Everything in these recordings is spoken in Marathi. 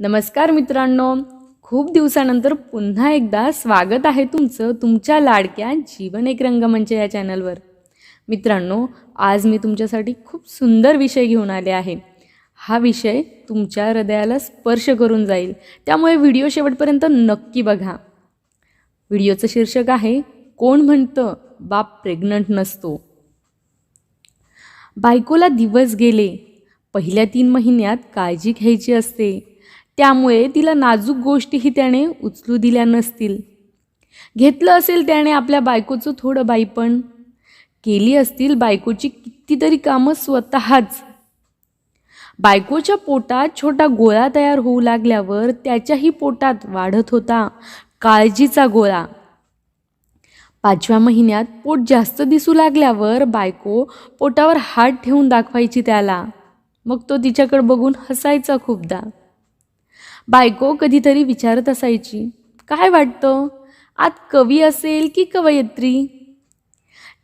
नमस्कार मित्रांनो. खूप दिवसानंतर पुन्हा एकदा स्वागत आहे तुमचं तुमच्या लाडक्या जीवन एक रंगमंच म्हणजे या चॅनलवर. मित्रांनो आज मी तुमच्यासाठी खूप सुंदर विषय घेऊन आले आहे. हा विषय तुमच्या हृदयाला स्पर्श करून जाईल. त्यामुळे व्हिडिओ शेवटपर्यंत नक्की बघा. व्हिडिओचं शीर्षक आहे कोण म्हणतं बाप प्रेग्नंट नसतो? बायकोला दिवस गेले. पहिल्या तीन महिन्यात काळजी घ्यायची असते. त्यामुळे तिला नाजूक गोष्टीही त्याने उचलू दिल्या नसतील. घेतलं असेल त्याने आपल्या बायकोचं थोडं बाईपण. केली असतील बायकोची कितीतरी कामं स्वतःच. बायकोच्या पोटात छोटा गोळा तयार होऊ लागल्यावर त्याच्याही पोटात वाढत होता काळजीचा गोळा. पाचव्या महिन्यात पोट जास्त दिसू लागल्यावर बायको पोटावर हात ठेवून दाखवायची त्याला. मग तो तिच्याकडे बघून हसायचा खूपदा. बायको कधीतरी विचारत असायची काय वाटतं? आत कवी असेल की कवयित्री?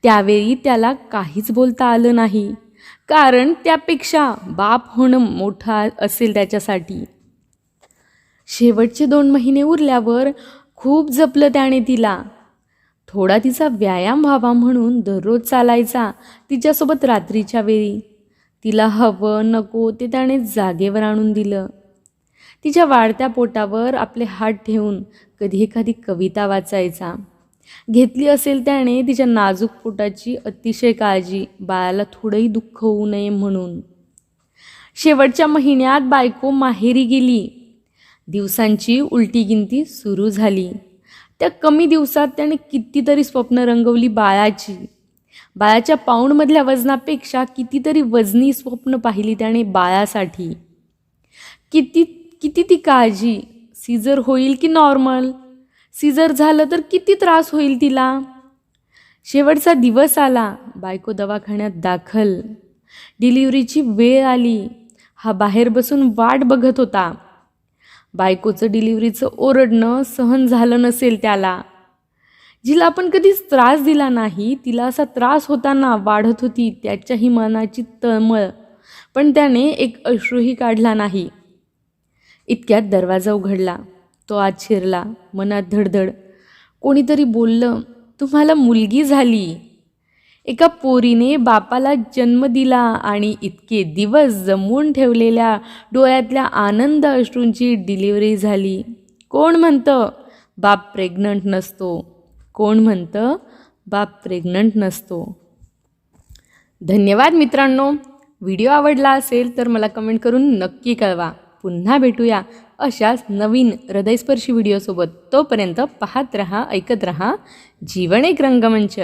त्यावेळी त्याला काहीच बोलता आलं नाही कारण त्यापेक्षा बाप होणं मोठं असेल त्याच्यासाठी. शेवटचे दोन महिने उरल्यावर खूप जपलं त्याने तिला. थोडा तिचा व्यायाम व्हावा म्हणून दररोज चालायचा तिच्यासोबत रात्रीच्या वेळी. तिला हवं नको ते त्याने जागेवर आणून दिलं. तिच्या वाढत्या पोटावर आपले हात ठेवून कधी एखादी कविता वाचायचा. घेतली असेल त्याने तिच्या नाजूक पोटाची अतिशय काळजी बाळाला थोडंही दुःख होऊ नये म्हणून. शेवटच्या महिन्यात बायको माहेरी गेली. दिवसांची उलटी गिनती सुरू झाली. त्या कमी दिवसात त्याने कितीतरी स्वप्न रंगवली बाळाची. बाळाच्या पाऊंडमधल्या वजनापेक्षा कितीतरी वजनी स्वप्न पाहिली त्याने बाळासाठी. किती किती ती काळजी? सीझर होईल की नॉर्मल? सीझर झालं तर किती त्रास होईल तिला? शेवटचा दिवस आला. बायको दवाखान्यात दाखल. डिलिव्हरीची वेळ आली. हा बाहेर बसून वाट बघत होता. बायकोचं डिलिव्हरीचं ओरडणं सहन झालं नसेल त्याला. जिला आपण कधीच त्रास दिला नाही तिला असा त्रास होताना वाढत होती त्याच्याही मनाची तळमळ. पण त्याने एक अश्रूही काढला नाही. इतक्यात दरवाजा उघडला. तो आत शिरला. मनात धडधड. कोणीतरी बोललं तुम्हाला मुलगी झाली. एका पोरीने बापाला जन्म दिला आणि इतके दिवस जमवून ठेवलेल्या डोळ्यातल्या आनंद अश्रूंची डिलिव्हरी झाली. कोण म्हणतं बाप प्रेग्नंट नसतो. कोण म्हणतं बाप प्रेग्नंट नसतो. धन्यवाद मित्रांनो. व्हिडिओ आवडला असेल तर मला कमेंट करून नक्की कळवा. पुन्हा भेटूया अशाच नवीन हृदयस्पर्शी व्हिडिओसोबत. तोपर्यंत पाहत रहा ऐकत रहा जीवन एक रंगमंच.